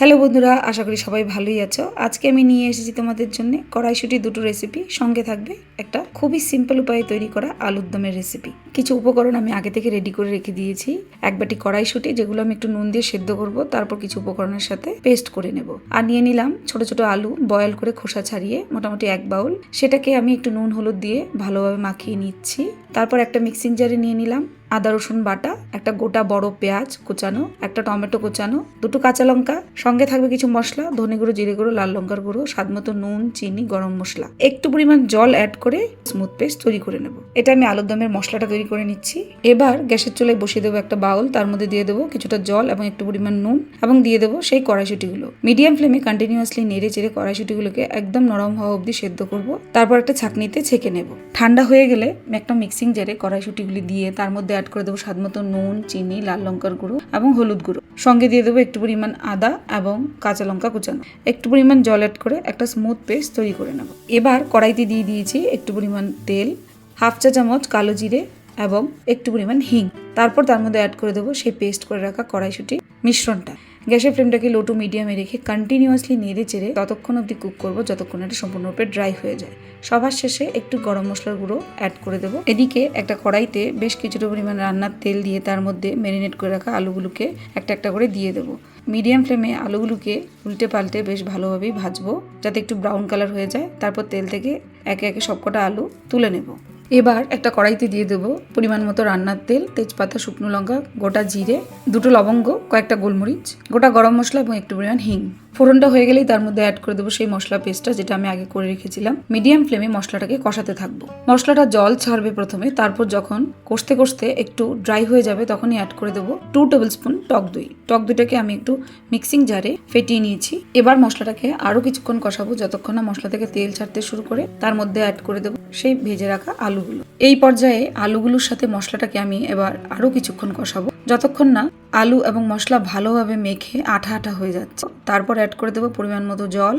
Hello বন্ধুরা, আশা করি সবাই ভালোই আছো। আজকে আমি নিয়ে এসেছি তোমাদের জন্য কড়াইশুটি দুটো রেসিপি সঙ্গে থাকবে একটা খুবই সিম্পল উপায়ে তৈরি করা আলুর দমের রেসিপি কিছু উপকরণ আমি আগে থেকে রেডি করে রেখে দিয়েছি। এক বাটি কড়াইশুটি, যেগুলো আমি একটু নুন দিয়ে সেদ্ধ করব, তারপর কিছু উপকরণের সাথে পেস্ট করে নেব। আর নিয়ে নিলাম ছোট ছোট আলু বয়েল করে খোসা ছাড়িয়ে মোটামুটি এক বাউল। সেটাকে আমি একটু নুন, হলুদ দিয়ে ভালোভাবে মাখিয়ে নিচ্ছি। তারপর একটা মিক্সিং জারে নিয়ে নিলাম আদা, রসুন বাটা, একটা গোটা বড় পেঁয়াজ কুচানো, একটা টমেটো কুচানো, দুটো কাঁচা লঙ্কা, সঙ্গে থাকবে কিছু মশলা, ধনে গুঁড়ো, জিরে গুঁড়ো, লাল লঙ্কার গুঁড়ো, স্বাদ মতো নুন, চিনি, গরম মশলা। একটু পরিমাণ জল অ্যাড করে স্মুথ পেস্ট তৈরি করে নেব। এটা আমি আলুর দমের মশলাটা তৈরি করে নিচ্ছি। এবার গ্যাসের চুলায় বসিয়ে দেবো একটা বাউল, তার মধ্যে দিয়ে দেবো কিছুটা জল এবং একটু পরিমাণ নুন এবং দিয়ে দেবো সেই কড়াইশুটিগুলো। মিডিয়াম ফ্লেমে কন্টিনিউয়াসলি নেড়ে চেড়ে কড়াইশুটিগুলোকে একদম নরম হওয়া অবধি সেদ্ধ করব। তারপর একটা ছাকনিতে ছেঁকে নেব। ঠান্ডা হয়ে গেলে একটা মিক্সিং জারে কড়াইশুটিগুলি দিয়ে তার মধ্যে অ্যাড করে দেবো স্বাদ মতো নুন, চিনি, লাল লঙ্কার গুঁড়ো এবং হলুদ গুঁড়ো। সঙ্গে দিয়ে দেবো একটু পরিমাণ আদা এবং কাঁচা লঙ্কা কুচানো। একটু পরিমাণ জল অ্যাড করে একটা স্মুথ পেস্ট তৈরি করে নেব। এবার কড়াইতে দিয়ে দিয়েছি একটু পরিমাণ তেল, হাফ চা চামচ কালো জিরে এবং একটু পরিমাণ হিং। তারপর তার মধ্যে অ্যাড করে দেবো সেই পেস্ট করে রাখা কড়াইশুটি মিশ্রণটা। গ্যাসের ফ্লেমটাকে লো টু মিডিয়ামে রেখে কন্টিনিউয়াসলি নেড়ে চেড়ে ততক্ষণ অবধি কুক করব যতক্ষণ এটা সম্পূর্ণরূপে ড্রাই হয়ে যায়। সবার শেষে একটু গরম মশলার গুঁড়ো অ্যাড করে দেবো। এদিকে একটা কড়াইতে বেশ কিছুটা পরিমাণ রান্নার তেল দিয়ে তার মধ্যে ম্যারিনেট করে রাখা আলুগুলোকে একটা একটা করে দিয়ে দেবো। মিডিয়াম ফ্লেমে আলুগুলোকে উল্টে পাল্টে বেশ ভালোভাবেই ভাজবো, যাতে একটু ব্রাউন কালার হয়ে যায়। তারপর তেল থেকে একে একে সবকটা আলু তুলে নেব। এবার একটা কড়াইতে দিয়ে দেবো পরিমাণ মতো রান্নার তেল, তেজপাতা, শুকনো লঙ্কা, গোটা জিরে, দুটো লবঙ্গ, কয়েকটা গোলমরিচ, গোটা গরম মশলা এবং একটু পরিমাণ হিং। ফোড়নটা হয়ে গেলেই তার মধ্যে অ্যাড করে দেবো সেই মশলা পেস্টটা যেটা আমি আগে করে রেখেছিলাম। মিডিয়াম ফ্লেমে মশলাটাকে কষাতে থাকব। মশলাটা জল ছাড়বে প্রথমে, তারপর যখন কষতে কষতে একটু ড্রাই হয়ে যাবে তখনই অ্যাড করে দেবো টু টেবিল স্পুন টক দই। টক দইটাকে আমি একটু মিক্সিং জারে ফেটিয়ে নিয়েছি। এবার মশলাটাকে আরও কিছুক্ষণ কষাবো যতক্ষণ না মশলা থেকে তেল ছাড়তে শুরু করে, তার মধ্যে অ্যাড করে দেবো সেই ভেজে রাখা আলুগুলো। এই পর্যায়ে আলুগুলোর সাথে মশলাটাকে আমি এবার আরও কিছুক্ষণ কষাবো। যতক্ষণ না আলু এবং মশলা ভালোভাবে মেখে আঠা আঠা হয়ে যাচ্ছে, তারপর অ্যাড করে দেবো পরিমাণ মতো জল।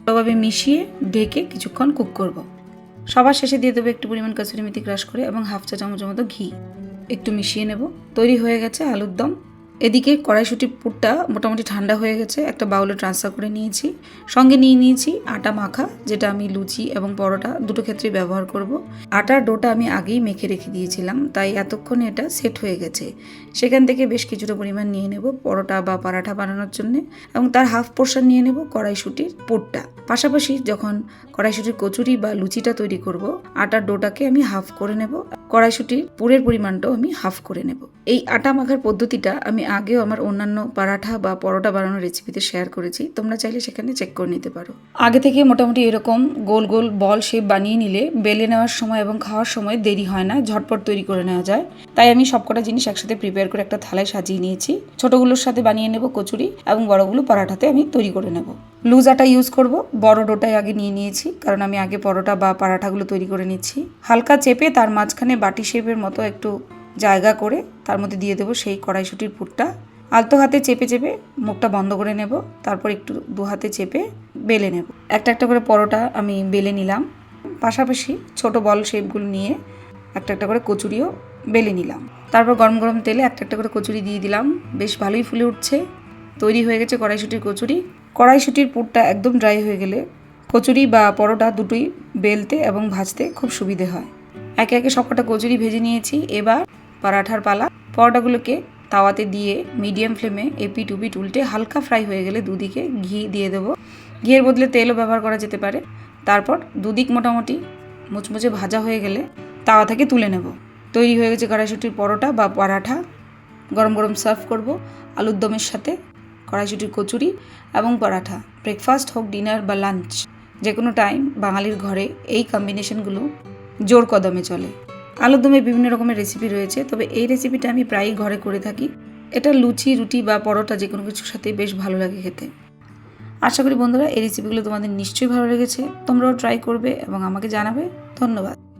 ভালোভাবে মিশিয়ে ঢেকে কিছুক্ষণ কুক করব। সবার শেষে দিয়ে দেবো একটু পরিমাণ কাসুরি মেথি ক্রাশ করে এবং হাফ চা চামচের মতো ঘি। একটু মিশিয়ে নেব। তৈরি হয়ে গেছে আলুর দম। এদিকে কড়াইশুটির পুরটা মোটামুটি ঠান্ডা হয়ে গেছে। একটা বাউলে ট্রান্সফার করে নিয়েছি। সঙ্গে নিয়ে নিয়েছি আটা মাখা, যেটা আমি লুচি এবং পরোটা দুটো ক্ষেত্রে ব্যবহার করব। আটার ডোটা আমি আগেই মেখে রেখে দিয়েছিলাম, তাই এতক্ষণে এটা সেট হয়ে গেছে। সেখান থেকে বেশ কিছুটা পরিমাণ নিয়ে নেব পরোটা বা পরাঠা বানানোর জন্য এবং তার হাফ পোর্শন নিয়ে নেব কড়াইশুটির পুরটা। পাশাপাশি যখন কড়াইশুটির কচুরি বা লুচিটা তৈরি করব, আটার ডোটাকে আমি হাফ করে নেব। কড়াইশুটির পুরের পরিমাণটাও আমি হাফ করে নেব। এই আটা মাখার পদ্ধতিটা আমি আগেও আমার অন্যান্য পরাঠা বা পরোটা বানানোর রেসিপিতে শেয়ার করেছি। তোমরা চাইলে সেখানে চেক করে নিতে পারো। আগে থেকে মোটামুটি এরকম গোল গোল বল শেপ বানিয়ে নিলে বেলে নেওয়ার সময় এবং খাওয়ার সময় দেরি হয় না, ঝটপট তৈরি করে নেওয়া যায়। তাই আমি সবকটা জিনিস একসাথে প্রিপেয়ার করে একটা থালায় সাজিয়ে নিয়েছি। ছোটগুলোর সাথে বানিয়ে নেব কচুরি এবং বড়গুলো পরাঠাতে আমি তৈরি করে নেব। লুজ আটা ইউজ করব, বড় ডোটাই আগে নিয়ে নিয়েছি, কারণ আমি আগে পরোটা বা পরাঠাগুলো তৈরি করে নিচ্ছি। হালকা চেপে তার মাঝখানে বাটি শেপের মতো একটু জায়গা করে তার মধ্যে দিয়ে দেবো সেই কড়াইশুটির পুরটা। আলতো হাতে চেপে চেপে মুখটা বন্ধ করে নেব, তারপর একটু দু হাতে চেপে বেলে নেব। একটা একটা করে পরোটা আমি বেলে নিলাম। পাশাপাশি ছোট বল শেপগুলো নিয়ে একটা একটা করে কচুরিও বেলে নিলাম। তারপর গরম গরম তেলে একটা একটা করে কচুরি দিয়ে দিলাম। বেশ ভালোই ফুলে উঠছে। তৈরি হয়ে গেছে কড়াইশুটির কচুরি। কড়াইশুটির পুরটা একদম ড্রাই হয়ে গেলে কচুরি বা পরোটা দুটোই বেলতে এবং ভাজতে খুব সুবিধে হয়। একে একে সবকটা কচুরি ভেজে নিয়েছি। এবার পরাঠার পালা। পরোটাগুলোকে তাওয়াতে দিয়ে মিডিয়াম ফ্লেমে এপি টুপি উল্টে হালকা ফ্রাই হয়ে গেলে দুদিকে ঘি দিয়ে দেবো। ঘিয়ের বদলে তেলও ব্যবহার করা যেতে পারে। তারপর দুদিক মোটামুটি মুচমুচে ভাজা হয়ে গেলে তাওয়া থেকে তুলে নেব। তৈরি হয়ে গেছে কড়াইশুটির পরোটা বা পরাঠা। গরম গরম সার্ভ করব আলুর দমের সাথে কড়াইশুটির কচুরি এবং পরাঠা। ব্রেকফাস্ট হোক, ডিনার বা লাঞ্চ যে কোনো টাইম বাঙালির ঘরে এই কম্বিনেশনগুলো জোর কদমে চলে। আলুর দমে বিভিন্ন রকমের রেসিপি রয়েছে, তবে এই রেসিপিটা আমি প্রায়ই ঘরে করে থাকি। এটা লুচি, রুটি বা পরোটা যে কোনো কিছুর সাথে বেশ ভালো লাগে খেতে। আশা করি বন্ধুরা এই রেসিপিগুলো তোমাদের নিশ্চয়ই ভালো লেগেছে। তোমরাও ট্রাই করবে এবং আমাকে জানাবে। ধন্যবাদ।